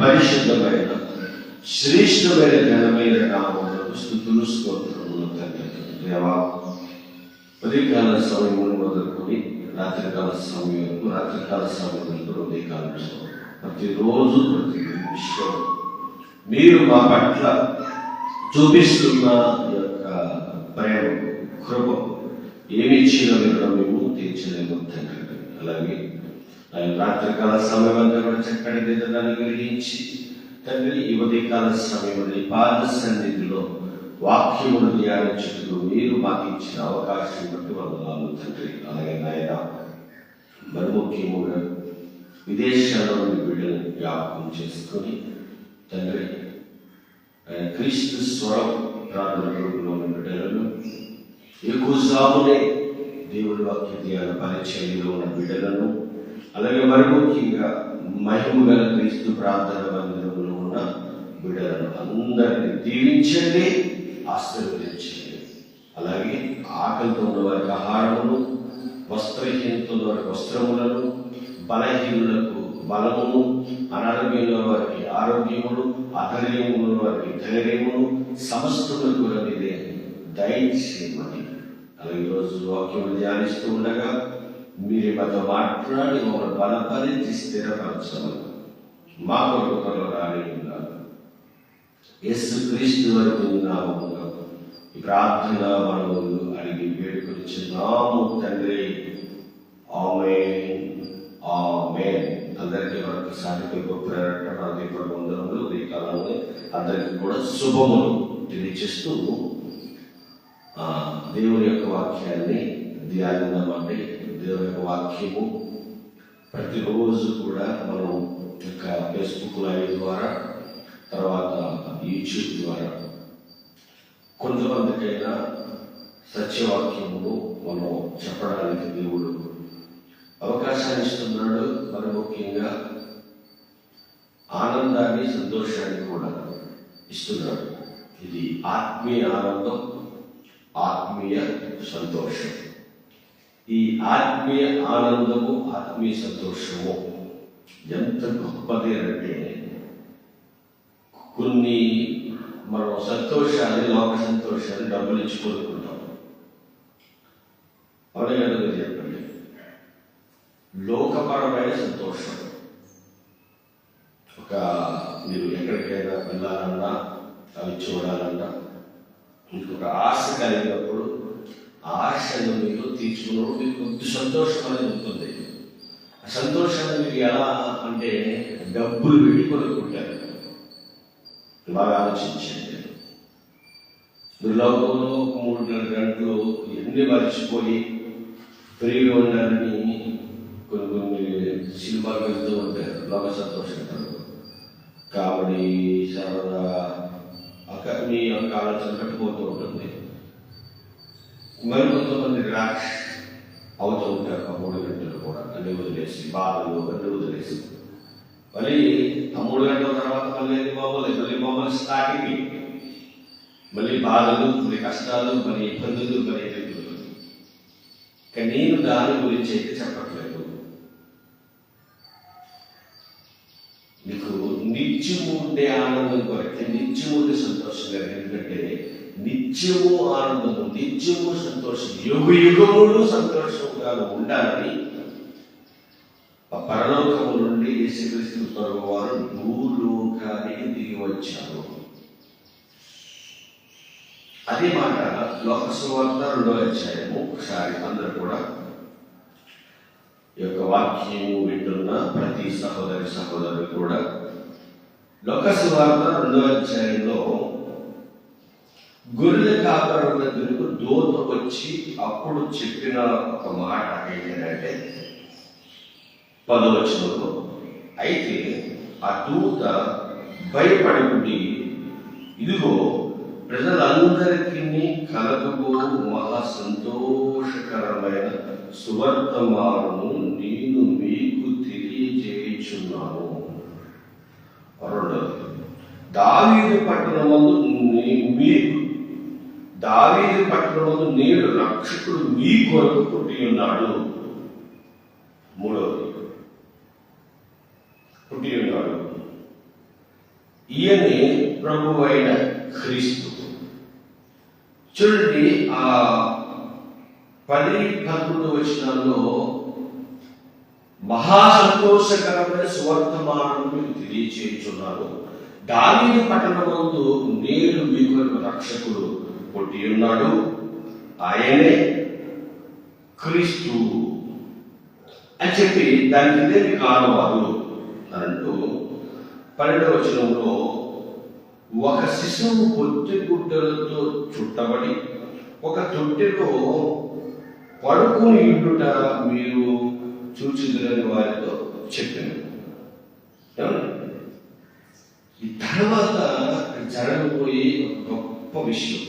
పరిశుద్ధమైన శ్రేష్టమైన ఘనమైన నామములకు స్థుతులు స్తోత్రములు తండ్రి దేవా ఉదయకాల సమయమును మొదలుకొని రాత్రికాల సమయం వరకు రాత్రికాల సమయం వరకు ఉదయకాలం ప్రతిరోజు ప్రతి నిమిషం మీరు మా పట్ల చూపిస్తున్న యొక్క ప్రేమ కృప ఏమి ఇచ్చినా కూడా మేము తీర్చలేము తండ్రి. అలాగే ఆయన రాత్రికాల సమయం అంతా కూడా చక్కటి నిద్రని గ్రహించి తండ్రి ఈ ఉదయకాల సమయంలో పాద సన్నిధిలో వాక్యములు ధ్యానించుటకు మీరు మాకు ఇచ్చిన అవకాశం బట్టి వందనాలు తండ్రి. అలాగే నాయన మరి ముఖ్యముగా విదేశాల్లో ఉన్న బిడ్డలను జ్ఞాపకం చేసుకొని తండ్రి క్రీస్తు స్వరం ప్రార్థన రూపంలో ఉన్న బిడ్డలను ఎక్కువ దేవుడి వాక్య ధ్యాన పరిచయంలో ఉన్న బిడ్డలను అలాగే మరి ముఖ్యంగా మహిమ గల క్రీస్తు ప్రార్థన మందిరంలో ఉన్న బిడ్డలను అందరినీ దీవించండి ఆశీర్వదించండి. అలాగే ఆకలితో ఉన్న వారికి ఆహారమును వస్త్రహీనతో ఉన్న వారికి వస్త్రములను బలహీనులకు బలమును అనారోగ్యంలో వారికి ఆరోగ్యమును అధైర్యములు వారికి ధైర్యమును సమస్తములు కూడా మీరే దయచేయమని. అలా ఈరోజు వాక్యం ధ్యానిస్తూ ఉండగా మీరు మాతో మాట్లాడి మమ్మల్ని బలపరించి స్థిరపరచమని. మా కొరకు త్వరలో రాని ఉన్నారు. ఎస్ క్రీస్తు వరకు నామముగా ఈ ప్రార్థన మనవులు అడిగి వేడుకొచ్చున్నాము తండ్రి. ఆమె ఆ అందరికీ మనకు సాధికులకు ప్రేరణ దీప వందనములు. ఈ కాలంలో అందరికీ కూడా శుభములు తెలియచేస్తూ దేవుని యొక్క వాక్యాన్ని ధ్యానిద్దామంటే దేవుని యొక్క వాక్యము ప్రతిరోజు కూడా మనం యొక్క ఫేస్బుక్ లైవ్ ద్వారా తర్వాత యూట్యూబ్ ద్వారా కొంతమందికైనా సత్యవాక్యమును మనం చెప్పడానికి దేవుడు అవకాశాన్ని ఇస్తున్నాడు మరి ముఖ్యంగా ఆనందాన్ని సంతోషాన్ని కూడా ఇస్తున్నాడు. ఇది ఆత్మీయ ఆనందం ఆత్మీయ సంతోషం. ఈ ఆత్మీయ ఆనందము ఆత్మీయ సంతోషము ఎంత గొప్పది అంటే కొన్ని మనం సంతోషాన్ని లోక సంతోషాన్ని డబ్బులు ఇచ్చి కొనుక్కుంటాం. అవునే కదా మీరు లోకపరమైన సంతోషం. ఒక మీరు ఎక్కడికైనా వెళ్ళాలన్నా అవి చూడాలన్నా మీకు ఒక ఆశ కలిగినప్పుడు ఆ ఆశను మీరు తీర్చుకున్నప్పుడు మీకు కొద్ది సంతోషం అనేది ఉంటుంది. ఆ సంతోషాన్ని మీరు ఎలా అంటే డబ్బులు పెట్టి కొనుక్కుంటారు బాగా ఆలోచించండి. మీరు లోకంలో ఒక మూడున్నర గంటలు ఎన్ని మర్చిపోయి ఫ్రీగా ఉండాలని కొన్ని కొన్ని సినిమాలు వెళ్తూ ఉంటారు లోక సంతోషంటారు కామెడీ సరదా అక్క మీ యొక్క ఆలోచన కట్టుపోతూ ఉంటుంది. మరి కొంతమంది రిలాక్స్ అవుతూ ఉంటారు. ఆ మూడు గంటలు కూడా అన్ని వదిలేసి బాధలు అన్ని వదిలేసి. మళ్ళీ ఆ మూడు గంటల తర్వాత మళ్ళీ మామూలు మళ్ళీ మామూలు స్టార్టింగ్ మళ్ళీ బాధలు మళ్ళీ కష్టాలు మరి ఇబ్బందులు మరి ఇబ్బందులు. కానీ నేను దాని గురించి అయితే చెప్పట్లేదు నీకు నిత్యము ఉండే ఆనందం కొరకే నిత్యము ఉండే సంతోషం లేదు ఎందుకంటే నిత్యము ఆనందము నిత్యము సంతోషం యుగ యుగములు సంతోషంగా ఉండాలని పరలోకము నుండి యేసుక్రీస్తు ప్రభు వారు భూలోకానికి దిగి వచ్చారు. అదే మాట లోక సువార్త రెండో అధ్యాయము ఒకసారి అందరూ కూడా ఈ యొక్క వాక్యము వింటున్న ప్రతి సహోదరి సహోదరులు కూడా లోక సువార్త రెండో అధ్యాయంలో గొర్రెల కాపరం దగ్గరకు దూత వచ్చి అప్పుడు చెప్పిన ఒక మాట ఏంటంటే పదవచనంలో అయితే ఆ దూత భయపడి ఉండి ఇదిగో ప్రజలందరికీ కలగబో మహా సంతోషకరమైన సువర్తమానము నేను మీకు తెలియజేయుచున్నాను. రెండవది దావీదు పట్టణమందు నీ- మీకు దావీదు పట్టణమందు నేడు రక్షకుడు మీ కొరకు పుట్టి ఉన్నాడు. మూడవది పుట్టి ఉన్నాడు. ఈయనే ప్రభు అయిన క్రీస్తు. చూడండి ఆ పది పదకొండు వచనాల్లో మహా సంతోషకరమైన మీకు తెలియచేయుచున్నారు. దాని పట్టణమందు నేను మీకు రక్షకుడు పుట్టి ఉన్నాడు. ఆయనే క్రీస్తు అని చెప్పి దానికి ఇదే మీకు అంటూ పన్నెండవ వచనంలో ఒక శిశువు పొత్తి గుడ్డలతో చుట్టబడి ఒక తొట్టెలో పడుకుని ఇంటుట మీరు చూచుదురని వారితో చెప్పాను ఏమండి? ఈ తర్వాత జరగబోయే ఒక గొప్ప విషయం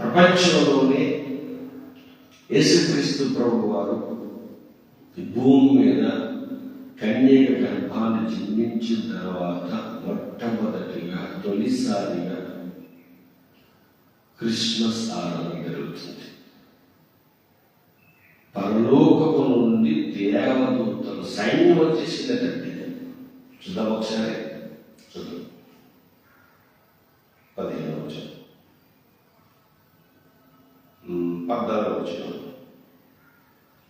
ప్రపంచంలోనే యేసుక్రీస్తు ప్రభు వారు ఈ భూమి మీద కన్యక గర్భాన్ని జన్మించిన తర్వాత మొట్టమొదటిగా తొలిసారిగా క్రిస్మస్ ఆరాధన జరుగుతుంది పరలోకము నుండి దేవదూతలు సైన్యం వచ్చేసిందంటే చూద్దాం ఒకసారి. చూద్దాం. పదిహేను వచ్చిన పద్నాలుగు వచ్చిన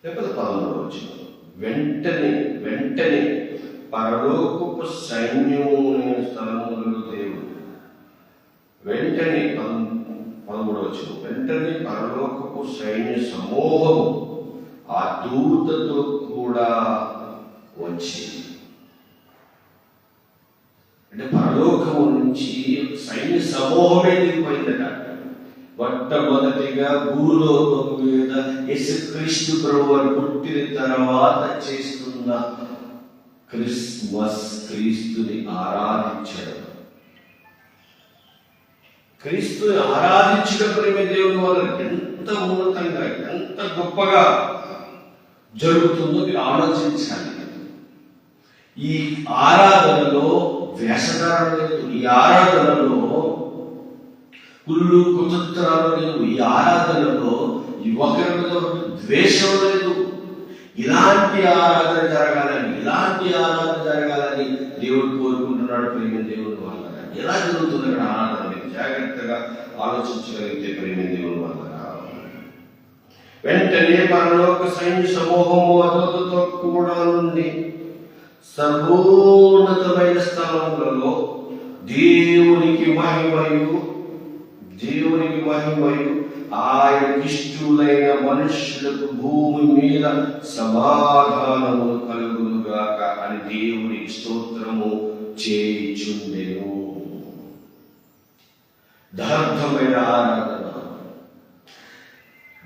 లేకపోతే పదమూడు వచ్చిన వెంటనే వెంటనే పరలోకపు సైన్యము లేని స్థలములలో దేవుడు. వెంటనే పదమూడు వచ్చిన వెంటనే పరలోకపు సైన్య సమూహము ఆ దూతతో కూడా వచ్చి అంటే పరలోకము నుంచి సైన్య సమూహమే దిగిపోయిందట మొట్టమొదటిగా భూలోకం మీద యశుక్రీస్తు ప్రభు పుట్టిన తర్వాత చేస్తున్న క్రిస్మస్ క్రీస్తుని ఆరాధించడం. క్రీస్తుని ఆరాధించడం ప్రేమ దేవుని వాళ్ళు ఎంత ఉన్నతంగా ఎంత గొప్పగా జరుగుతుందో మీరు ఆలోచించాలి ఈ ఆరాధనలో వేషధారణ లేదు ఈ ఆరాధనలో కుళ్ళు కుతంత్రాలు లేవు ఈ ఆరాధనలో ఒకరి మీద ద్వేషం లేదు. ఇలాంటి ఆరాధన జరగాలని ఇలాంటి ఆరాధన జరగాలని దేవుడు కోరుకుంటున్నాడు ప్రేమ దేవుడు వల్ల. ఎలా జరుగుతుంది అక్కడ ఆరాధన? జాగ్రత్తగా ఆలోచించగలిగితే ప్రేమ దేవుడు వల్ల. వెంటనే పరలోక సైన్య సమూహము అదోతో కూడా నుండి సర్వోన్నతమైన స్థలములలో దేవునికి మహిమయు దేవునికి మహిమయు ఆయన ఇష్టులైన మనుష్యులకు భూమి మీద సమాధానము కలుగునుగాక అని దేవునికి స్తోత్రము చేయుచుండెను. దార్థమైన ఆరాధన.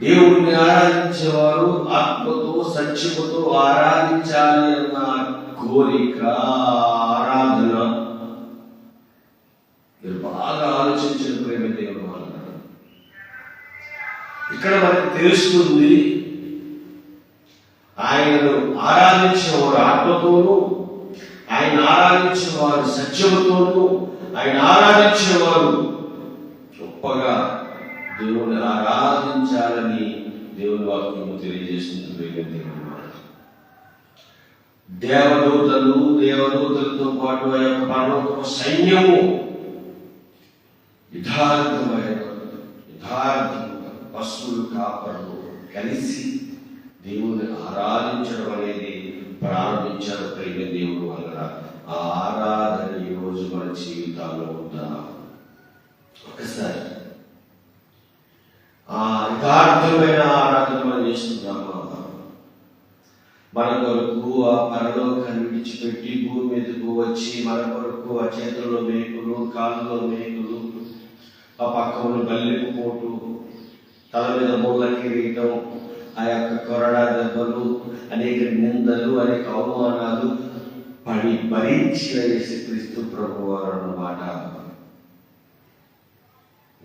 దేవుణ్ణి ఆరాధించేవారు ఆత్మతో సత్యముతో ఆరాధించాలి అన్న కోరిక ఆరాధన. మీరు బాగా ఆలోచించిన ప్రేమ దేవుడు ఇక్కడ మనకి తెలుస్తుంది ఆయనను ఆరాధించేవారు ఆత్మతోనూ ఆయన ఆరాధించేవారు సత్యముతోనూ ఆయన ఆరాధించేవారు గొప్పగా దేవుని ఆరాధించాలని దేవుని వాక్యము తెలియజేస్తుంది ప్రేమ దేవదూతలు దేవదూతలతో పాటు ఆ యొక్క పరలోకపు సైన్యము యథార్థమైన యథార్థముగా పశువులు కాపరులు కలిసి దేవుని ఆరాధించడం అనేది ప్రారంభించారు. ప్రేమ దేవుడు వలన ఆ ఆరాధన ఈ రోజు మన జీవితాల్లో ఉందా ఒకసారి ఆ యథార్థమైన ఆరాధన మనం చేస్తున్నామా మన కొరకు ఆ పరలోకాన్ని విడిచిపెట్టి భూమి మీదకు వచ్చి మన కొరకు ఆ చేతుల్లో మేకులు కాళ్ళలో మేకులు ఆ పక్కన బల్లెకు పోటు తల మీద ముళ్ళ కిరీటం ఆ యొక్క కొరడా దెబ్బలు అనేక నిందలు అనేక అవమానాలు పడి భరించిన యేసుక్రీస్తు ప్రభు వారు అన్నమాట.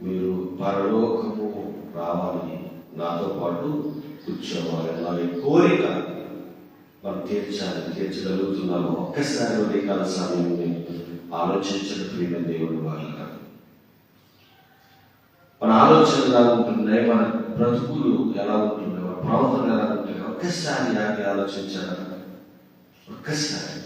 మీరు పరలోకము రావాలి. నాతో పాటు కూర్చోవాలి. అనే కోరిక మనం తీర్చాలి తీర్చగలుగుతున్నాము. ఒక్కసారి ఉదయకాల సమయం ఆలోచించడం ప్రియమైన దేవుడు వాళ్ళ మన ఆలోచనలు ఎలా ఉంటున్నాయి? మన బ్రతుకులు ఎలా ఉంటున్నాయి? మన ప్రవర్తన ఎలా ఉంటున్నాయి? ఒక్కసారి నాకు ఆలోచించారా ఒక్కసారి.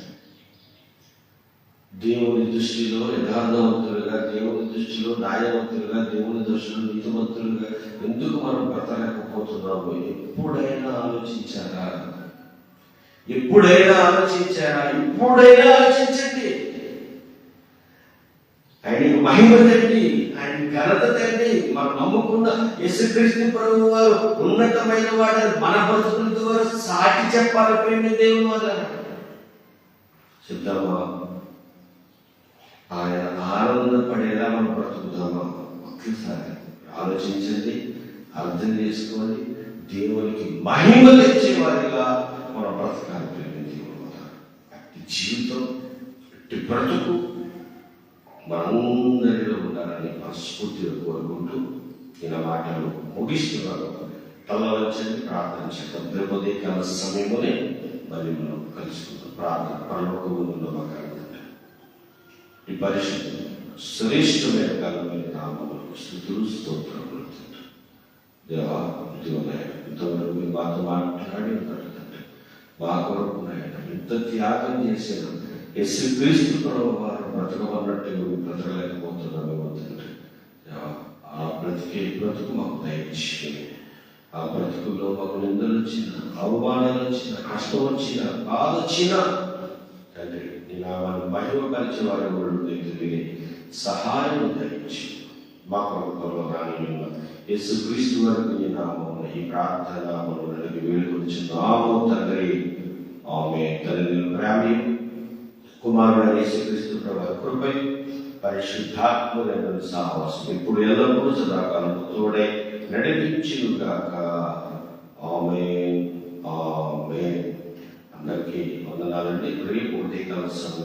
దేవుని దృష్టిలో యథార్థవంతులుగా దేవుని దృష్టిలో న్యాయవంతులుగా దేవుని దృష్టిలో నీతివంతులుగా ఎందుకు మనం బ్రతలేకపోతున్నాము ఎప్పుడైనా ఆలోచించారా ఎప్పుడైనా ఆలోచించారా? ఎప్పుడైనా ఆలోచించండి. ఆయనకి మహిమ తండ్రి ఆయన ఘనత తండ్రి మనం నమ్ముకున్న యేసుక్రీస్తు ప్రభు వారు ఉన్నతమైన వాడని మన బ్రతుకుల ద్వారా సాటి చెప్పాలి ప్రేమ దేవుని వల్ల. చెప్దామా ఆయన ఆనందపడేలా మనం బ్రతుకుతామా? ఒక్కసారి ఆలోచించండి అర్థం చేసుకోండి. దేవునికి మహిమ తెచ్చేవారిగా మన బ్రతకాలి ప్రేమ దేవుని అట్టి జీవితం అట్టి బ్రతుకు మనందరిలో ఉండాలని మనస్ఫూర్తిగా కోరుకుంటూ ఈయన మాటలు ముగిస్తున్నారు తల వచ్చింది ప్రార్థన చేద్దాం. కాల సమయంలోనే మరి మనం కలుసుకుందాం. ప్రార్థన పరలోకములో మాకు ఈ పరిశుద్ధ శ్రేష్టమైన కాలమైన నామములకు స్థుతులు స్తోత్రములు దేవా ఇంతవరకు మీ మాతో మాట్లాడి ఉన్నారు మా కొరకు నాయన ఇంత త్యాగం చేసిన ఎస్సు క్రీస్తు వారు బ్రతకమన్నట్టు మేము బ్రతకలేకపోతున్నామేమో తండ్రి. ఆ బ్రతికే బ్రతుకు మాకు దయచేయండి. ఆ బ్రతుకుల్లో మాకు నిందలు వచ్చిన అవమానాలు వచ్చిన కష్టం వచ్చిన బాధ వచ్చిన తండ్రి నీ నామాన్ని మహిమపరిచే వారి సహాయం దయచి మా కొరకు రాని యేసు క్రీస్తు వరకు నీ నామం ఈ ప్రార్థన నామములు నడిపి వేడుకొచ్చున్నాము తండ్రి ఆమె తల్లి ప్రేమి కుమారుడు యేసుక్రీస్తు ప్రభు కృపై పరిశుద్ధాత్మమైన సాహసం ఇప్పుడు ఎల్లప్పుడూ సదాకాలం తోడే నడిపించుగాక ఆమె ఆమె అందరికీ వందనాలండి. రేపు ఉదయకాల సమయం